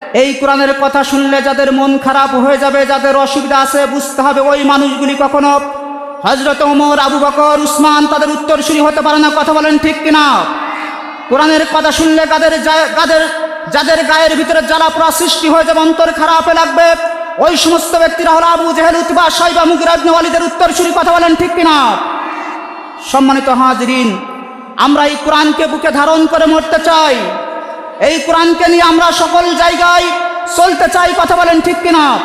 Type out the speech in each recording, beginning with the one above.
এই কোরআনের কথা শুনলে যাদের মন খারাপ হয়ে যাবে, যাদের অসুবিধা আছে, বুঝতে হবে ওই মানুষগুলি কখনো হজরত ওমর, আবু বকর, উসমান তাদের উত্তরসূরি হতে পারে না। কথা বলেন ঠিক কিনা? কোরআনের কথা শুনলে যাদের যা- যাদের যাদের গায়ের ভিতরে জ্বালা পোড়া সৃষ্টি হয়ে যাবে, অন্তর খারাপে লাগবে, ওই সমস্ত ব্যক্তিরা হলো আবু জেহেল, উতবা, সাইবা মুগিরাবনে ওয়ালিদের উত্তরসূরি। কথা বলেন ঠিক কিনা? সম্মানিত হাজরিন, আমরা এই কোরআনকে বুকে ধারণ করে মরতে চাই। এই কোরআনকে নিয়ে আমরা সকল জায়গায় চলতে চাই, কথা বলেন ঠিক কিনা?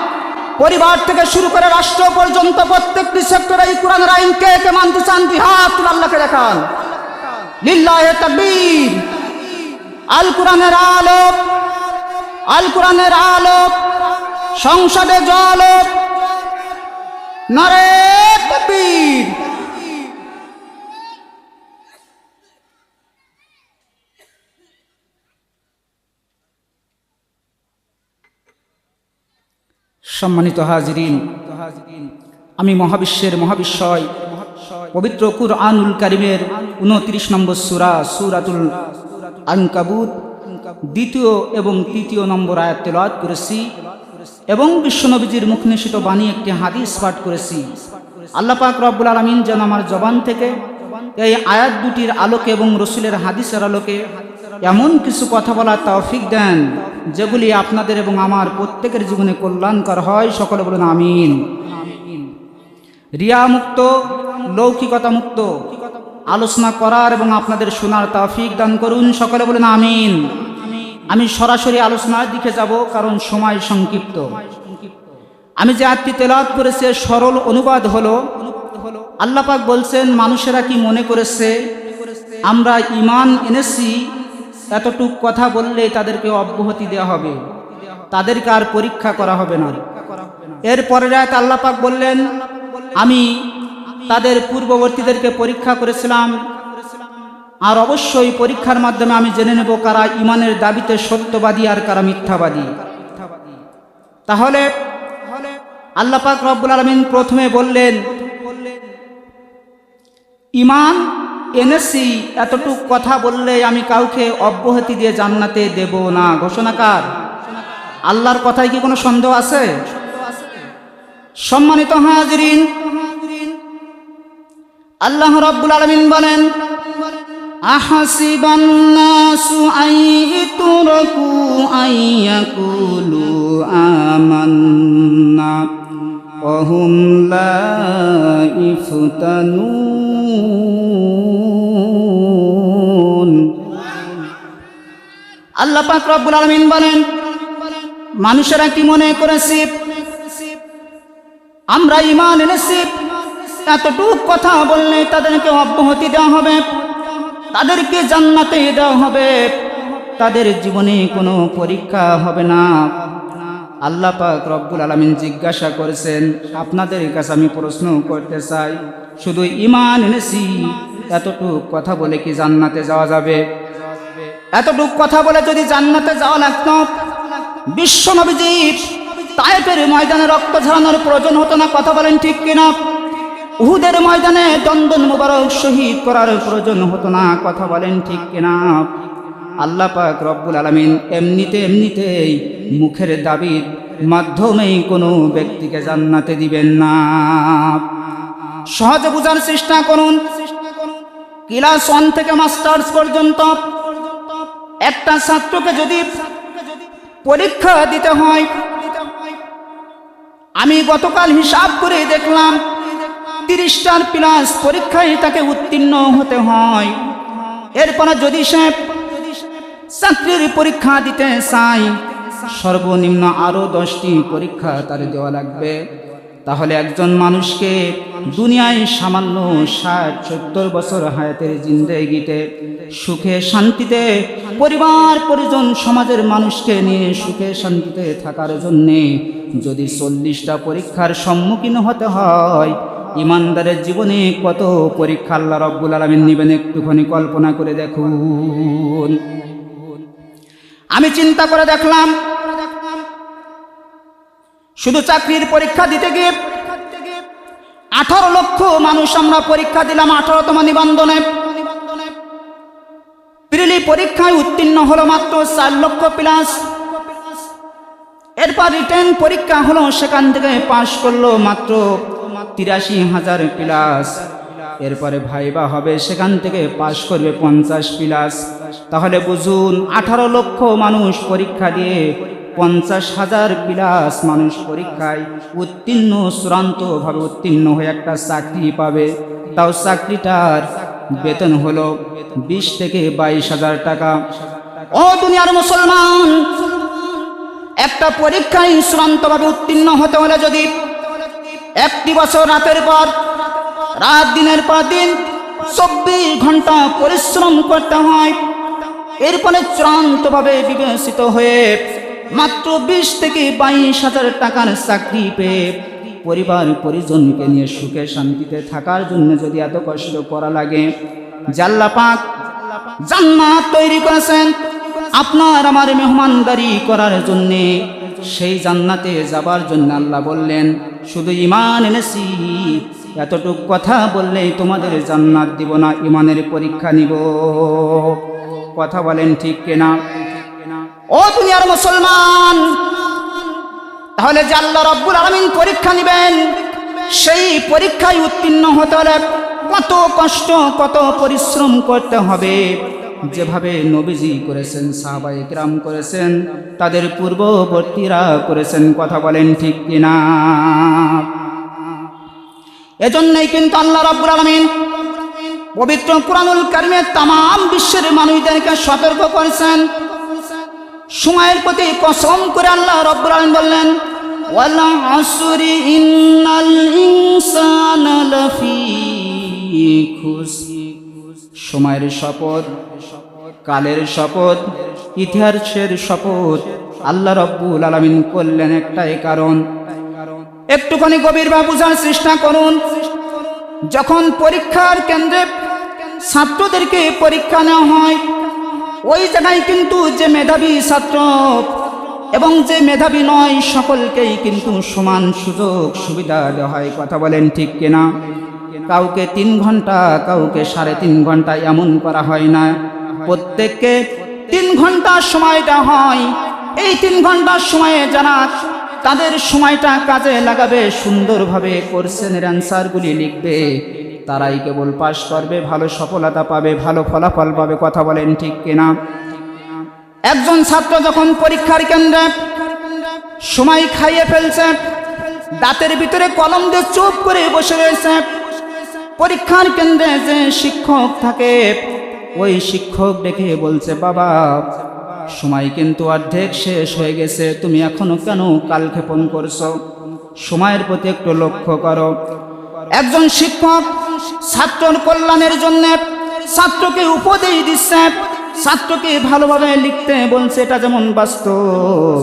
পরিবার থেকে শুরু করে রাষ্ট্র পর্যন্ত প্রত্যেকটি সেক্টরে এই কোরআনের আইন কে মানতে চান দুই হাত আল্লাহকে দেখান। লিল্লাহে তাকবীর। আল কোরআনের আলোক। আল কোরআনের আলোক। সংসদে জলক নারে তাকবীর। সম্মানিত হাজরিন, আমি মহাবিশ্বের মহাবিশ্বয়, পবিত্র কুরআনুল কারিমের উনত্রিশ নম্বর সুরা, সুরাতুল আনকাবুত, দ্বিতীয় এবং তৃতীয় নম্বর আয়াত তেলাওয়াত করেছি এবং বিশ্বনবীজির মুখ নিঃসৃত বাণী একটি হাদিস পাঠ করেছি। আল্লাহ পাক রব্বুল আলমিন যেন আমার জবান থেকে এই আয়াত দুটির আলোকে এবং রসুলের হাদিসের আলোকে এমন কিছু কথা বলার তৌফিক দেন, যেগুলি আপনাদের এবং আমার প্রত্যেকের জীবনে কল্যাণকর হয়। সকলে বলুন, আমিন। রিয়া মুক্ত লৌকিকতা মুক্ত আলোচনা করার এবং আপনাদের শোনার তৌফিক দান করুন। সকলে বলুন, আমিন। আমি সরাসরি আলোচনার দিকে যাব, কারণ সময় সংক্ষিপ্ত। আমি যে আত্মী তেলাত করেছে সরল অনুবাদ হলো আল্লাহ পাক বলছেন, মানুষেরা কি মনে করেছে? আমরা ইমান এনেছি এতটুক কথা বললে তাদেরকে অব্যাহতি দেওয়া হবে। তাদেরকে আর পরীক্ষা করা হবে না। এর পরের রাত আল্লাহ পাক বললেন, আমি তাদের পূর্ববর্তীদেরকে পরীক্ষা করেছিলাম। আর অবশ্যই পরীক্ষার মাধ্যমে আমি জেনে নেব কারা ইমানের দাবিতে সত্যবাদী আর কারা মিথ্যাবাদী। তাহলে আল্লাহ পাক রব্বুল আলমিন প্রথমে বললেন ইমান এনেছি এতটুক কথা বললে আমি কাউকে অব্যাহতি দিয়ে জান্নাতে দেব না ঘোষণাকার আল্লাহর কথায় কি কোনো সন্দেহ আছে সম্মানিত হাজরিন আল্লাহ রব্বুল আলমিন বলেন أحسب الناس أن يتركوا أن يقولوا آمنا وهم لا يفتنون আল্লাহ পাক রব্বুল আলমিন বলেন, মানুষেরা কি মনে করেছে আমরা ইমান এনেছি, এতটুক কথা বললে তাদেরকে অব্যাহতি দেওয়া হবে, তাদেরকে জান্নাতে দেওয়া হবে, তাদের জীবনে কোনো পরীক্ষা হবে না। আল্লাহ পাক রব্বুল আলমিন জিজ্ঞাসা করেছেন, আপনাদের কাছে আমি প্রশ্ন করতে চাই, শুধু ইমান এনেছি, এতটুক কথা বলে কি জান্নাতে যাওয়া যাবে? এতটুক কথা বলে যদি জান্নাতে যাওয়া লাগত? বিশ্ব নবীজি তায়েফের ময়দানে রক্ত ঝরানোর প্রয়োজন হতো না, কথা বলেন ঠিক কিনা? উহুদের ময়দানে দন্দন মুবারক শহীদ করার প্রয়োজন হতো না, কথা বলেন ঠিক কিনা? আল্লাহ পাক রব্বুল আলমিন এমনিতে এমনিতেই মুখের দাবির মাধ্যমেই কোনো ব্যক্তিকে জান্নাতে দিবেন না। সহজে বোঝার চেষ্টা করুন। ক্লাস ওয়ান থেকে মাস্টার্স পর্যন্ত একটা ছাত্রকে যদি পরীক্ষা দিতে হয়, আমি গতকাল হিসাব করে দেখলাম, তিরিশটার প্লাস পরীক্ষায় তাকে উত্তীর্ণ হতে হয়। এরপরে যদি সে চাকরির পরীক্ষা দিতে চাই সর্বনিম্ন আরও দশটি পরীক্ষা তার দেওয়া লাগবে। তাহলে একজন মানুষকে দুনিয়ায় সামান্য ষাট, সত্তর বছর হায়াতের জিন্দেগিতে সুখে শান্তিতে পরিবার পরিজন সমাজের মানুষকে নিয়ে সুখে শান্তিতে থাকার জন্যে যদি চল্লিশটা পরীক্ষার সম্মুখীন হতে হয়, ইমানদারের জীবনে কত পরীক্ষা আল্লাহ রব্বুল আলমিন নেবেন একটুখানি কল্পনা করে দেখুন। আমি চিন্তা করে দেখলাম শুধু চাকরির পরীক্ষা দিতে গিয়ে আঠারো লক্ষ মানুষ আমরা পরীক্ষা দিলাম আঠারোতম নিবন্ধনে। প্রিলি পরীক্ষায় উত্তীর্ণ হলো মাত্র চার লক্ষ প্লাস এরপর রিটেন পরীক্ষা হলো সেখান থেকে পাশ করল মাত্র তিরাশি হাজার প্লাস এরপরে ভাইবা হবে, সেখান থেকে পাশ করবে পঞ্চাশ প্লাস তাহলে বুঝুন, আঠারো লক্ষ মানুষ পরীক্ষা দিয়ে পঞ্চাশ হাজার প্লাস মানুষ পরীক্ষায় উত্তীর্ণ, চূড়ান্তভাবে উত্তীর্ণ হয়ে একটা চাকরি পাবে। তাও চাকরিটার বেতন হলো বিশ থেকে বাইশ হাজার টাকা। ও দুনিয়ার মুসলমান, একটা পরীক্ষায় চূড়ান্তভাবে উত্তীর্ণ হতে হলে যদি একটি বছর রাতের পর, রাত দিনের পর দিন চব্বিশ ঘণ্টা পরিশ্রম করতে হয় এরপরে চূড়ান্তভাবে বিবেচিত হয়ে মাত্র বিশ থেকে বাইশ হাজার টাকার চাকরি পেয়ে পরিবার পরিজনকে নিয়ে সুখে শান্তিতে থাকার জন্য যদি এত কষ্ট করা লাগে, জাল্লা পাক জান্নাত তৈরি করেছেন। আপনার আমার মেহমানদারি করার জন্যে সেই জান্নাতে যাবার জন্য আল্লাহ বললেন, শুধু ইমান এনেছি এতটুক কথা বললেই তোমাদের জান্নাত দিব না ইমানের পরীক্ষা নিব। কথা বলেন ঠিক কিনা? ও দুনিয়ার মুসলমান, তাহলে যে আল্লাহ রব্বুল আলমিন পরীক্ষা নেবেন, সেই পরীক্ষায় উত্তীর্ণ হতে হলে কত কষ্ট, কত পরিশ্রম করতে হবে। যেভাবে নবীজি করেছেন সাহাবা ইকরাম করেছেন, তাদের পূর্ববর্তীরা করেছেন, কথা বলেন ঠিক কিনা? এজন্যই কিন্তু আল্লাহ রাব্বুল আলামিন পবিত্র কুরআনুল কারিমে তাম বিশ্বের মানুষদেরকে সতর্ক করেছেন। সময়ের প্রতি কসম করে আল্লাহ রব্বুল আলামিন বললেন সময়ের শপথ, কালের শপথ, ইতিহাসের শপথ আল্লাহ রব্বুল আলামিন করলেন একটাই কারণ। একটুখানি গভীর গভীরভাবে বোঝার চেষ্টা করুন, যখন পরীক্ষার কেন্দ্রে ছাত্রদেরকে পরীক্ষা নেওয়া হয় ওই জায়গায় কিন্তু যে মেধাবী ছাত্র এবং যে মেধাবী নয়, সকলকেই কিন্তু সমান সুযোগ সুবিধা দেওয়া হয়। কথা বলেন ঠিক কিনা? কাউকে তিন ঘণ্টা, কাউকে সাড়ে তিন ঘণ্টা এমন করা হয় না। প্রত্যেককে তিন ঘণ্টা সময় দেওয়া হয়। এই তিন ঘণ্টার সময়ে যারা তাদের সময়টা কাজে লাগাবে, সুন্দরভাবে কোর্সেনের অ্যান্সারগুলি লিখবে তারাই কেবল পাশ করবে, ভালো সফলতা পাবে, ভালো ফলাফল পাবে, কথা বলেন ঠিক কিনা? একজন ছাত্র যখন পরীক্ষার কেন্দ্রে সময় খাইয়ে ফেলছে, দাঁতের ভিতরে কলম দিয়ে চুপ করে বসে রয়েছে, পরীক্ষার কেন্দ্রে যে শিক্ষক থাকে, ওই শিক্ষক ডেকে বলছে, বাবা, সময় কিন্তু অর্ধেক শেষ হয়ে গেছে, তুমি এখনও কেন কালক্ষেপণ করছ? সময়ের প্রতি একটু লক্ষ্য করো। একজন শিক্ষক ছাত্রর কল্যাণের জন্য ছাত্রকে উপদেশ দিচ্ছে, ছাত্রকে ভালোভাবে লিখতে বলছে, এটা যেমন বাস্তব।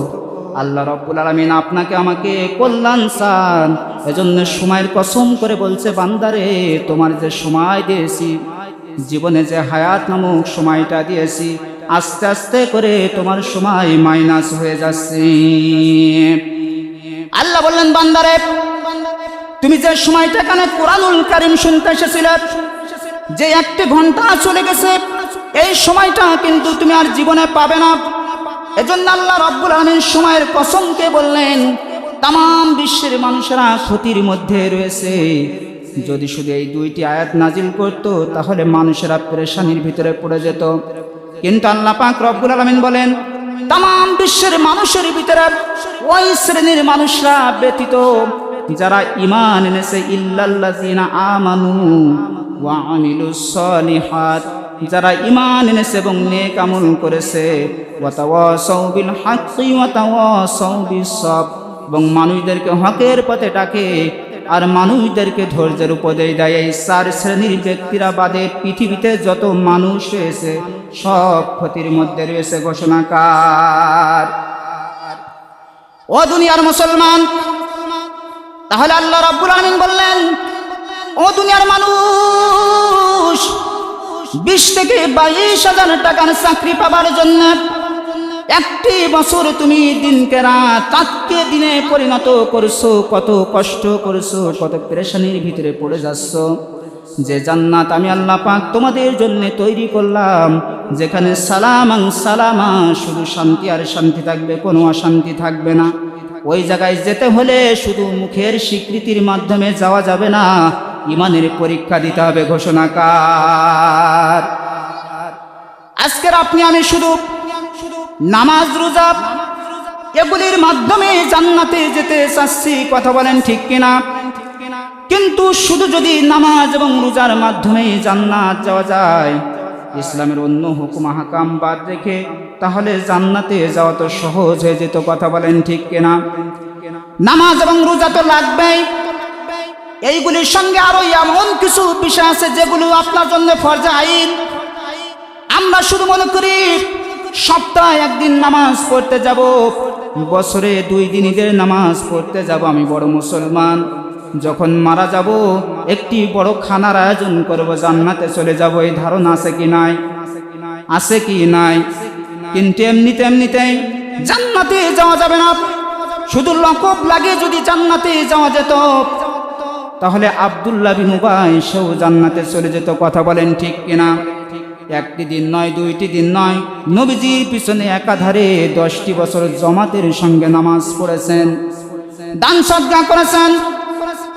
আল্লাহ রব্বুল আলমিন আপনাকে আমাকে কল্যাণ চান, এজন্য সময়ের কসম করে বলছে, বান্দারে, তোমার যে সময় দিয়েছি, জীবনে যে হায়াত নামক সময়টা দিয়েছি, আস্তে আস্তে করে তোমার সময় মাইনাস হয়ে যাচ্ছে। আল্লাহ বললেন, বান্দারে তুমি যে সময়টা কানে কোরআনুল কারিম শুনতে এসেছিলে, যে একটি ঘণ্টা চলে গেছে, এই সময়টা কিন্তু তুমি আর জীবনে পাবে না। এজন্য আল্লাহ রব্বুল আলমীর সময়ের কসমকে বললেন তাম বিশ্বের মানুষেরা ক্ষতির মধ্যে রয়েছে। যদি শুধু এই দুইটি আয়াত নাজিল করত, তাহলে মানুষেরা পরেশানির ভিতরে পড়ে যেত। কিন্তু আল্লাহ পাক রব্বুল আলমিন বলেন তাম বিশ্বের মানুষের ভিতরে ওই শ্রেণির মানুষরা ব্যতীত যারা ইমান এনেছে আমানু ওয়া যারা ইমান এনেছে এবং নেক আমল করেছে, ওয়া তাওয়াসাউ বিল হাক্কি ওয়া তাওয়াসাউ বিস সবর এবং মানুষদেরকে হকের পথে ডাকে, আর মানুষদেরকে ধৈর্যের উপদেশ দেয়। এই চার শ্রেণির ব্যক্তিরা বাদে পৃথিবীতে যত মানুষ রয়েছে, সব ক্ষতির মধ্যে রয়েছে ঘোষণাকার। ও দুনিয়ার মুসলমান তাহলে আল্লাহ রব্বুল আলমিন বললেন, ও দুনিয়ার মানুষ, বিশ থেকে বাইশ হাজার টাকার চাকরি পাবার জন্য একটি বছর তুমি দিনকে রাত রাতকে দিনে পরিণত করছ, কত কষ্ট করছ, কত পেরেশানির ভিতরে পড়ে যাচ্ছ। যে জান্নাত আমি আল্লাহ পাক তোমাদের জন্য তৈরি করলাম, যেখানে সালামাং সালামা, শুধু শান্তি আর শান্তি থাকবে, কোনো অশান্তি থাকবে না। ওই জায়গায় যেতে হলে শুধু মুখের স্বীকৃতির মাধ্যমে যাওয়া যাবে না, ইমানের পরীক্ষা দিতে হবে ঘোষণাকার। আজকের আপনি আমি শুধু নামাজ, রোজা এগুলির মাধ্যমে জান্নাতে যেতে চাচ্ছি, কথা বলেন ঠিক কিনা? কিন্তু শুধু যদি নামাজ এবং রোজার মাধ্যমে জান্নাত যাওয়া যায়, ইসলামের অন্য হুকুম হাকাম বাদ রেখে তাহলে জান্নাতে যাওয়া তো সহজ হয়ে যেত, কথা বলেন ঠিক কিনা? নামাজ এবং রোজা তো লাগবেই। এইগুলির সঙ্গে আরও এমন কিছু বিষয় আছে যেগুলো আপনার জন্য ফরজা আইন আমরা শুধু মনে করি, সপ্তাহে একদিন নামাজ পড়তে যাব, বছরে দুই দিন ঈদের নামাজ পড়তে যাব আমি বড় মুসলমান। যখন মারা যাব, একটি বড় খানার আয়োজন করব, জান্নাতে চলে যাব, এই ধারণা আছে কি নাই? আছে কি নাই? কিন্তু এমনিতে এমনিতেই জান্নাতে যাওয়া যাবে না। শুধু লকব লাগে যদি জান্নাতে যাওয়া যেত। তাহলে আবদুল্লাহ বিন উবাই সেও জান্নাতে চলে যেত, কথা বলেন ঠিক কিনা? একটি দিন নয়, দুইটি দিন নয় নবীজির পিছনে একাধারে দশটি বছর জমাতের সঙ্গে নামাজ পড়েছেন, দান সজ্ঞা করেছেন,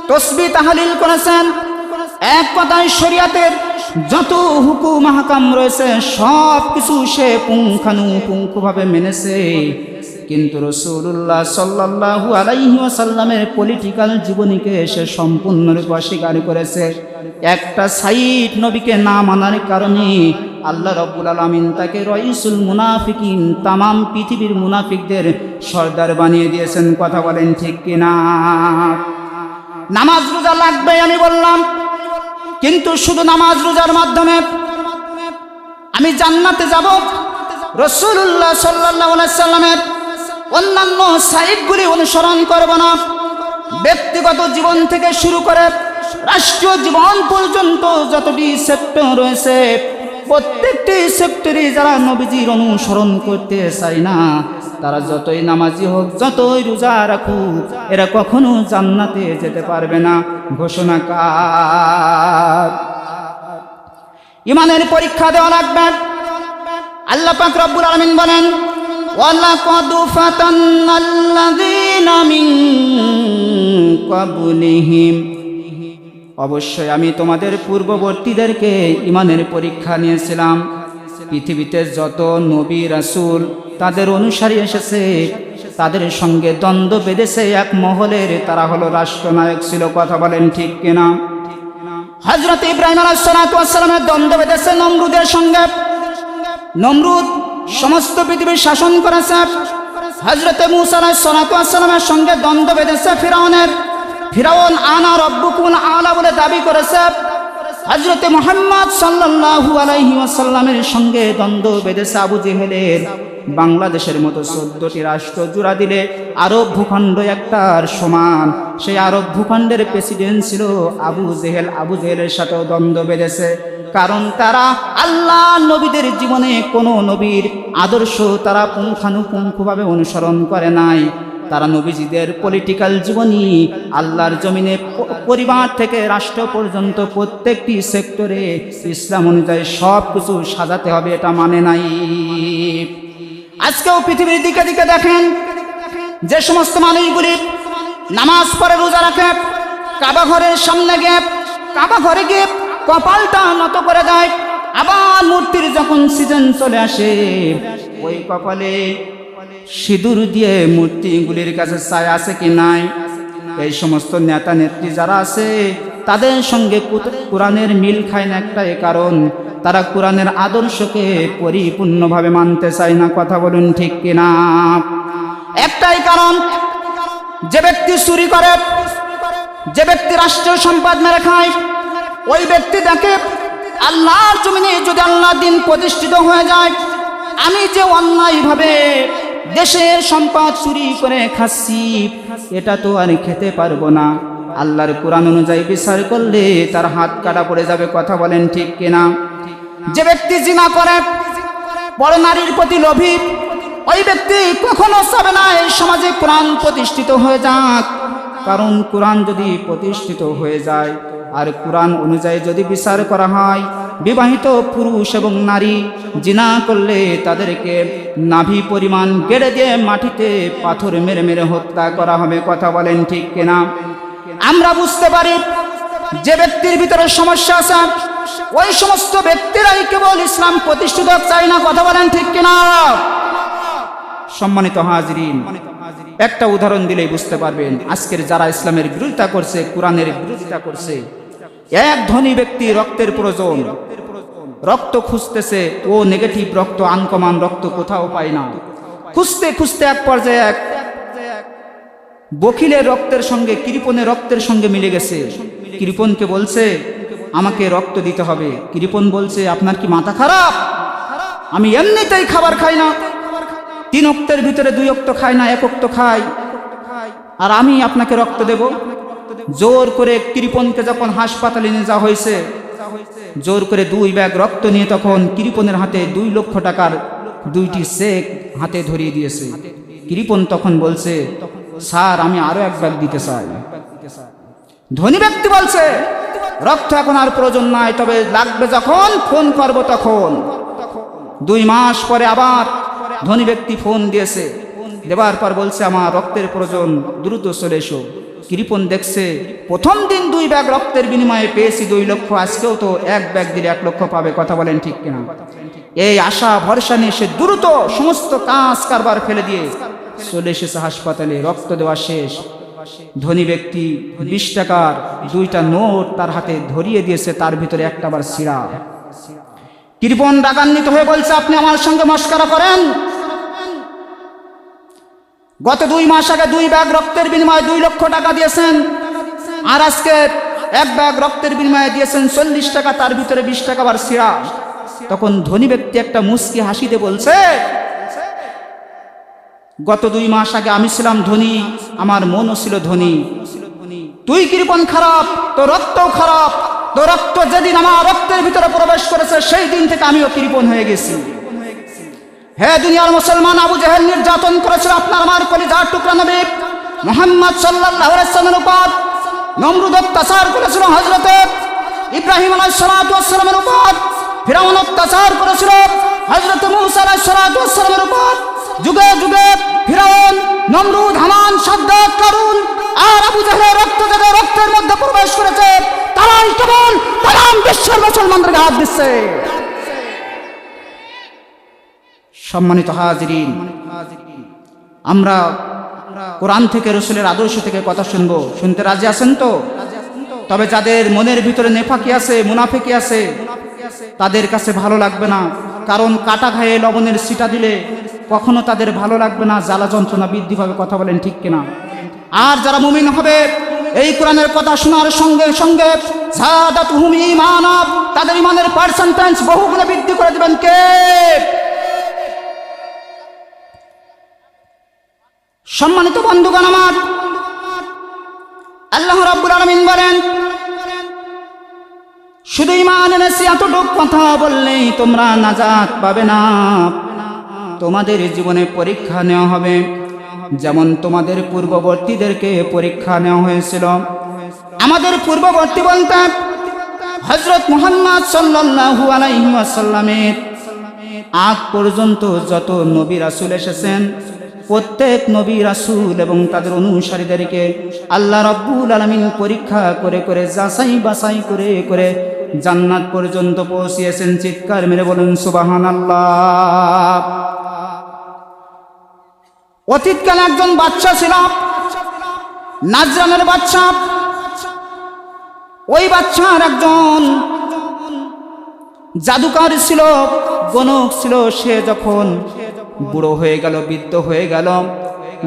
তসবি তাহালিল করেছেন, এক কথায় শরিয়াতের যত হুকুম হাকাম রয়েছে, সব কিছু সে পুঙ্খানুপুঙ্খভাবে মেনেছে। কিন্তু রসুল্লাহ সাল্লাহু আলাইহি ওয়াসাল্লামের পলিটিক্যাল জীবনীকে সে সম্পূর্ণরূপে অস্বীকার করেছে। একটা সাইট নবীকে না মানার কারণে আল্লাহ রব্বুল আলমিন তাকে রইসুল মুনাফিকিন, তামাম পৃথিবীর মুনাফিকদের সর্দার বানিয়ে দিয়েছেন। কথা বলেন ঠিক কিনা? নামাজ রোজা লাগবে, আমি বললাম। কিন্তু শুধু নামাজ রোজার মাধ্যমে। আমি জান্নাতে যাব। রসুল্লাহ সাল্লাহ সাল্লামের অন্যান্য সাইটগুলি অনুসরণ করব না। ব্যক্তিগত জীবন থেকে শুরু করে রাষ্ট্রীয় জীবন পর্যন্ত যতটি সেক্টর রয়েছে, প্রত্যেকটি সেক্টরে যারা নবীজির অনুসরণ করতে চায় না তারা যতই নামাজি হোক, যতই রোজা রাখুক, এরা কখনো জান্নাতে যেতে পারবে না। ঘোষণা কার? ইমানের পরীক্ষা দেওয়া লাগবে। আল্লাহ পাক রব্বুল আলামিন বলেন, ওয়ালাকাদ ফাতান্নাল্লাযীনা মিন ক্বাবলিহিম। অবশ্যই আমি তোমাদের পূর্ববর্তীদেরকে ইমানের পরীক্ষা নিয়েছিলাম। পৃথিবীতে যত নবী রাসূল তাদের অনুসারী এসেছে। তাদের সঙ্গে দ্বন্দ্ব বেঁধেছে এক মহলের। তারা হলো রাষ্ট্রনায়ক ছিল, কথা বলেন ঠিক কিনা? হজরত ইব্রাহিম আলাইসালামের দ্বন্দ্ব বেঁধেছে নমরুদের সঙ্গে। নমরুদ সমস্ত পৃথিবীর শাসন করেছে। হজরতে মুসালামের সঙ্গে দ্বন্দ্ব বেঁধেছে ফিরাউনের। ফিরাউন আনা রব্বুকুল আলা বলে দাবি করেছে। হজরতে মোহাম্মদ সাল্লাল্লাহু আলাইহি ওয়াসাল্লামের সঙ্গে দ্বন্দ্ব বেঁধেছে আবু জেহেলের। বাংলাদেশের মতো চোদ্দটি রাষ্ট্র জোড়া দিলে আরব ভূখণ্ড একটার সমান। সেই আরব ভূখণ্ডের প্রেসিডেন্ট ছিল আবু জেহেল। আবু জেহেলের সাথেও দ্বন্দ্ব বেঁধেছে। কারণ তারা আল্লাহ নবীদের জীবনে কোনো নবীর আদর্শ তারা পুঙ্খানুপুঙ্খভাবে অনুসরণ করে নাই। তারা নবীজিদের পলিটিক্যাল জীবনী আল্লাহর জমিনে পরিবার থেকে রাষ্ট্র পর্যন্ত প্রত্যেকটি সেক্টরে ইসলাম অনুযায়ী সব কিছু সাজাতে হবে, এটা মানে নাই। আজকেও পৃথিবীর দিকে দিকে দেখেন, যে সমস্ত মানুষগুলি নামাজ পড়ে, রোজা রাখে, কাবা ঘরের সামনে গিয়ে, কাবা ঘরে গিয়ে কপালটা নত করে দেয়, আবার মূর্তির যখন সিজন চলে আসে, ওই কপালে সিঁদুর দিয়ে মূর্তিগুলির কাছে চাই আছে কি নাই? এই সমস্ত নেতা নেত্রী যারা আছে, তাদের সঙ্গে কোরআনের মিল খায় না একটাই কারণ। তারা কোরআনের আদর্শকে পরিপূর্ণভাবে মানতে চায় না, কথা বলুন ঠিক কিনা একটাই কারণ, যে ব্যক্তি চুরি করে, যে ব্যক্তি রাষ্ট্রীয় সম্পদ মেরে খায়, ওই ব্যক্তি দেখে আল্লাহর জমিনে যদি আল্লাহ দিন প্রতিষ্ঠিত হয়ে যায়, আমি যে অন্যায়ভাবে দেশের সম্পদ চুরি করে খাচ্ছি, এটা তো আর খেতে পারব না। আল্লাহর কোরআন অনুযায়ী বিচার করলে তার হাত কাটা পড়ে যাবে, কথা বলেন ঠিক কিনা? যে ব্যক্তি জিনা করে, বড় নারীর প্রতি লোভী, ওই ব্যক্তি কখনো চাবে না এই সমাজে কোরআন প্রতিষ্ঠিত হয়ে যাক। কারণ কোরআন যদি প্রতিষ্ঠিত হয়ে যায়, আর কোরআন অনুযায়ী যদি বিচার করা হয় বিবাহিত পুরুষ এবং নারী, জিনা করলে তাদেরকে নাভি পরিমাণ গেড়ে দিয়ে মাটিতে পাথর মেরে মেরে হত্যা করা হবে, কথা বলেন ঠিক কিনা? আমরা বুঝতে পারি যে ব্যক্তির ভিতরে সমস্যা আছে, ওই সমস্ত ব্যক্তিরাই কেবল ইসলাম প্রতিষ্ঠিত চাই না, কথা বলেন ঠিক কিনা? সম্মানিত হাজরিন, একটা উদাহরণ দিলেই বুঝতে পারবেন, আজকের যারা ইসলামের বিরোধিতা করছে, কোরআনের বিরোধিতা করছে এক ধনী ব্যক্তি রক্তের প্রয়োজন। রক্ত খুঁজতেছে, ও নেগেটিভ রক্ত, আনকমান রক্ত কোথাও পায় না। খুঁজতে খুঁজতে এক পর্যায়ে এক বকিলের রক্তের সঙ্গে কৃপনের রক্তের সঙ্গে মিলে গেছে। কৃপনকে বলছে, আমাকে রক্ত দিতে হবে। কৃপন বলছে, আপনার কি মাথা খারাপ? আমি এমনিতেই খাবার খাই না। তিন অক্তের ভিতরে দুই অক্ত খাই না, এক অক্ত খাই আর আমি আপনাকে রক্ত দেব। জোর করে কৃপনকে যখন হাসপাতালে নিয়ে যাওয়া হয়েছে, জোর করে দুই ব্যাগ রক্ত নিয়ে তখন কৃপনের হাতে দুই লক্ষ টাকার দুইটি চেক হাতে ধরিয়ে দিয়েছে। কৃপন তখন বলছে, স্যার, আমি আরও এক ব্যাগ দিতে চাই। ধনী ব্যক্তি বলছে, রক্ত এখন আর প্রয়োজন নাই, তবে লাগবে যখন, ফোন করব তখন। দুই মাস পরে আবার ধনী ব্যক্তি ফোন দিয়েছে। দেবার পর বলছে, আমার রক্তের প্রয়োজন, দ্রুত চলে এসো। কৃপন দেখছে, প্রথম দিন দুই ব্যাগ রক্তের বিনিময়ে পেয়েছি দুই লক্ষ, আজকেও তো এক ব্যাগ দিলে এক লক্ষ পাবে। কথা বলেন ঠিক কিনা? এই আশা, ভরসা নিয়ে সে দ্রুত সমস্ত কাজ কারবার ফেলে দিয়ে চলে এসেছে হাসপাতালে। রক্ত দেওয়া শেষ। ধনী ব্যক্তি বিশ টাকার দুইটা নোট তার হাতে ধরিয়ে দিয়েছে, তার ভিতরে একটা বার সিরা কৃপন রাগান্বিত হয়ে বলছে, আপনি আমার সঙ্গে মস্কারা করেন? গত দুই মাস আগে দুই ব্যাগ রক্তের বিনিময়ে দুই লক্ষ টাকা দিয়েছেন। আর আজকে এক ব্যাগ রক্তের বিনিময়ে দিয়েছেন চল্লিশ টাকা, তার ভিতরে বিশ টাকা বার সিরা তখন ধনী ব্যক্তি একটা মুস্কি হাসিতে বলছে, গত দুই মাস আগে আমি ছিলাম ধনী, আমার মনও ছিল ধনী। তুই কৃপন খারাপ তো রক্তও খারাপ তো রক্ত যেদিন আমার রক্তের ভিতরে প্রবেশ করেছে, সেই দিন থেকে আমিও কৃপন হয়ে গেছি। হে দুনিয়ার মুসলমান, আবু জাহেল নির্যাতন করেছিল আপনার আমার কলিজার টুকরা নবী মোহাম্মদ সাল্লামের উপর। নমরুদ অত্যাচার করেছিল হযরতে ইব্রাহিম আলাইহিস সালাতু ওয়াস সালামের উপর। ফিরাউন অত্যাচার করেছিল হযরত মূসা আলাইহিস সালাতু ওয়াস সালামের উপর। যুগে যুগে ফিরাউন, নমরুদ, হামান সাদ্দাত কারুন আর আবু জাহেলের রক্ত যাদের রক্তের মধ্যে প্রবেশ করেছে, তারাই কেবল তাম বিশ্বের মুসলমানদেরকে হাত দিচ্ছে। সম্মানিত হাজিরিন, আমরা কোরআন থেকে রসুলের আদর্শ থেকে কথা শুনব। শুনতে রাজি আছেন তো? তবে যাদের মনের ভিতরে নেফাকি আছে, মুনাফেকি আছে, তাদের কাছে ভালো লাগবে না। কারণ কাটা ঘায়ে লবণের সিটা দিলে কখনো তাদের ভালো লাগবে না, জ্বালা যন্ত্রণা বৃদ্ধি পাবে। কথা বলেন ঠিক কিনা? আর যারা মুমিন হবে, এই কোরআনের কথা শোনার সঙ্গে সঙ্গে তাদের ইমানের পার্সেন্টেজ বহুগুণে বৃদ্ধি করে দেবেন কে? সম্মানিত বন্ধুগণ আমার, আল্লাহ রাব্বুল আলামিন বলেন, শুধু ইমান এনেছি এতটুক কথা বললেই তোমরা নাজাত পাবে না। তোমাদের জীবনে পরীক্ষা নেওয়া হবে। যেমন তোমাদের পূর্ববর্তীদেরকে পরীক্ষা নেওয়া হয়েছিল। আমাদের পূর্ববর্তী বলতে হজরত মুহাম্মদ সাল্লাল্লাহু আলাইহি ওয়াসাল্লামের আগ পর্যন্ত যত নবী রাসূল এসেছেন প্রত্যেক নবী রাসুল এবং তাদের অনুসারীদেরকে আল্লাহ রাব্বুল আলামিন পরীক্ষা করে করে, যাচাই বাছাই করে করে জান্নাত পর্যন্ত পৌঁছিয়েছেন। চিৎকার মেরে বলুন, সুবহানাল্লাহ। অতীতকালে একজন বাচ্চা ছিল, নাজরানের বাচ্চা ওই বাচ্চার একজন জাদুকার ছিল, গণক ছিল, সে যখন বুড়ো হয়ে গেল, বৃদ্ধ হয়ে গেল।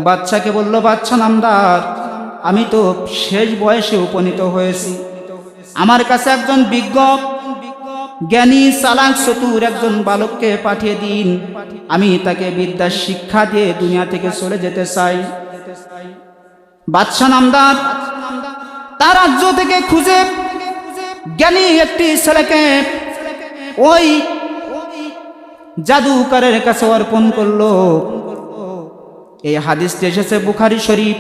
বাচ্চাকে বলল, বাচ্চা নামদার, আমি তো শেষ বয়সে উপনীত হয়েছি। আমার কাছে একজন বিজ্ঞ, জ্ঞানী, চালাক, চতুর একজন বালককে পাঠিয়ে দিন। আমি তাকে বিদ্যার শিক্ষা দিয়ে দুনিয়া থেকে চলে যেতে চাই। বাদশা নামদার, তার রাজ্য থেকে খুঁজে জ্ঞানী একটি ছেলেকে ওই জাদুকারের কাছে অর্পণ করল। এই হাদিসটি এসেছে বুখারি শরীফ,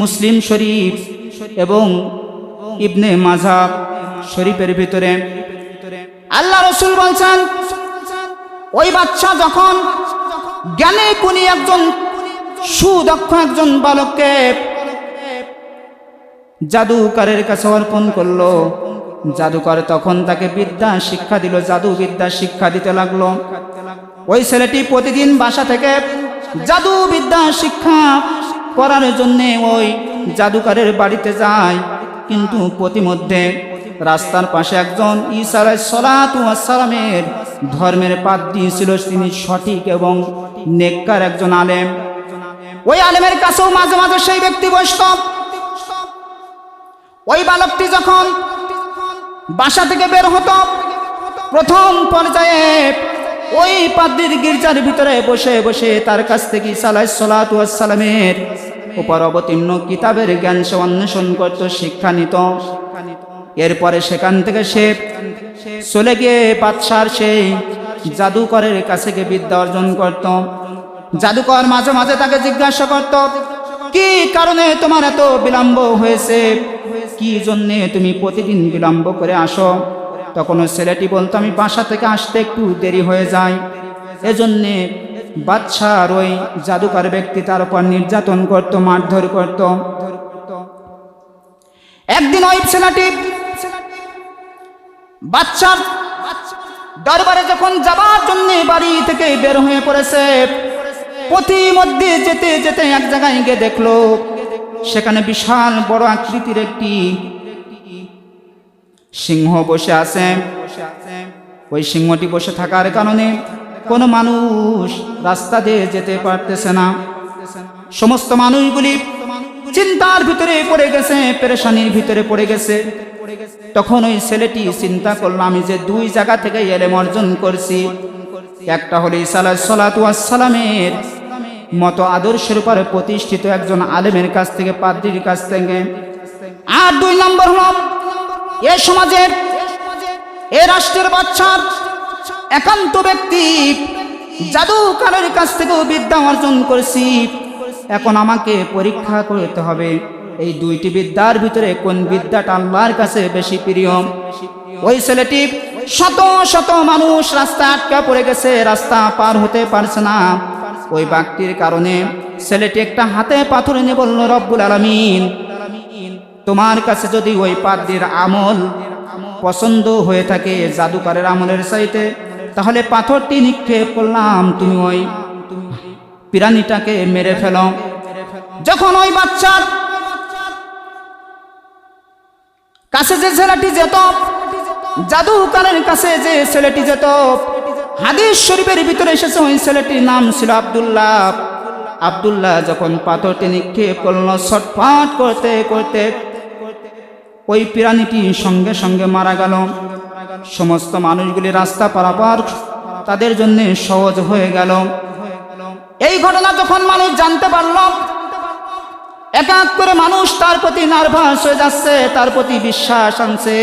মুসলিম শরীফ এবং ইবনে মাঝাব শরীফের ভিতরে। আল্লাহ রসুল বলছেন, ওই বাচ্চা যখন জ্ঞানে কুনি একজন, সুদক্ষ একজন বালককে জাদুকারের কাছে অর্পণ করল জাদুকর তখন তাকে বিদ্যা শিক্ষা দিল, জাদু বিদ্যা শিক্ষা দিতে লাগল। ওই ছেলেটি প্রতিদিন বাসা থেকে জাদু বিদ্যা শিক্ষা করার জন্যে ওই জাদুকারের বাড়িতে যায়। কিন্তু প্রতিমধ্যে রাস্তার পাশে একজন ইসারায় সলাতু আসসালামের ধর্মের পাত দিয়েছিল তিনি সঠিক এবং নেককার একজন আলেম। ওই আলেমের কাছেও মাঝে মাঝে সেই ব্যক্তি বসত। ওই বালকটি যখন বাসা থেকে বের হতো। প্রথম পর্যায়ে ওই পাদ্রির গির্জার ভিতরে বসে বসে তার কাছ থেকে সালাই সালামের উপর অবতীর্ণ কিতাবের জ্ঞান সে অন্বেষণ করত, শিক্ষা নিত। এরপরে সেখান থেকে সে চলে গিয়ে বাদশার সেই জাদুকরের কাছে গিয়ে বিদ্যা অর্জন করত। জাদুকর মাঝে মাঝে তাকে জিজ্ঞাসা করত, কি কারণে তোমার এত বিলম্ব হয়েছে? কি জন্যে তুমি প্রতিদিন বিলম্ব করে আসো? তখন ছেলেটি বলতো, আমি বাসা থেকে আসতে একটু দেরি হয়ে যায়। এজন্যে বাচ্চার ওই জাদুকর ব্যক্তি তার উপর নির্যাতন করত, মারধর করত। একদিন ওই ছেলেটি বাচ্চার দরবারে যখন যাবার জন্য বাড়ি থেকে বের হয়ে পড়েছে প্রতি মধ্যে যেতে যেতে এক জায়গায় গিয়ে দেখল সেখানে বিশাল বড় আকৃতির একটি সিংহ বসে আছে। ওই সিংহটি বসে থাকার কারণে কোনো মানুষ রাস্তা দিয়ে যেতে পারতেছে না। সমস্ত মানুষগুলি চিন্তার ভিতরে পড়ে গেছে, পেরেশানির ভিতরে পড়ে গেছে। তখন ওই ছেলেটি চিন্তা করল, আমি যে দুই জায়গা থেকে এলেম অর্জন করছি, একটা হলো ইসালা সালামের মতো আদর্শের উপরে প্রতিষ্ঠিত একজন আলেমের কাছ থেকে, পাদ্রির কাছ থেকে। আর দুই নম্বর হল, এ সমাজের এ রাষ্ট্রের বাচ্চার একান্ত ব্যক্তি, জাদুকারের কাছ থেকেও বিদ্যা অর্জন করেছি। এখন আমাকে পরীক্ষা করতে হবে, এই দুইটি বিদ্যার ভিতরে কোন বিদ্যাটা আল্লাহর কাছে বেশি প্রিয়? ওই ছেলেটি শত শত মানুষ রাস্তা আটকা পড়ে গেছে, রাস্তা পার হতে পারছে না। ওই বাঘটির কারণে ছেলেটি একটা হাতে পাথর এনে বলল, রব্বুল আলমিন, তোমার কাছে যদি ওই পাদ্রির আমল পছন্দ হয়ে থাকে, জাদুকারের আমলের চাইতে, তাহলে পাথরটি নিক্ষেপ করলাম। তুমি ওই পিরানিটাকে মেরে ফেল। যখন ওই বাচ্চার কাছে যে ছেলেটি যেত, জাদুকারের কাছে যে ছেলেটি যেত হাদিস শরীফের ভিতরে এসেছে, ওই ছেলেটির নাম ছিল আব্দুল্লাহ। আব্দুল্লাহ যখন পাথরটি নিক্ষেপ করল, ছটফট করতে করতে ওই প্রাণীটি সঙ্গে সঙ্গে মারা গেল। সমস্ত মানুষগুলি রাস্তা পারাপার তাদের জন্য সহজ হয়ে গেল। এই ঘটনা যখন মানুষ জানতে পারল, এক এক করে মানুষ তার প্রতি নার্ভাস হয়ে যাচ্ছে, তার প্রতি বিশ্বাস আনছে।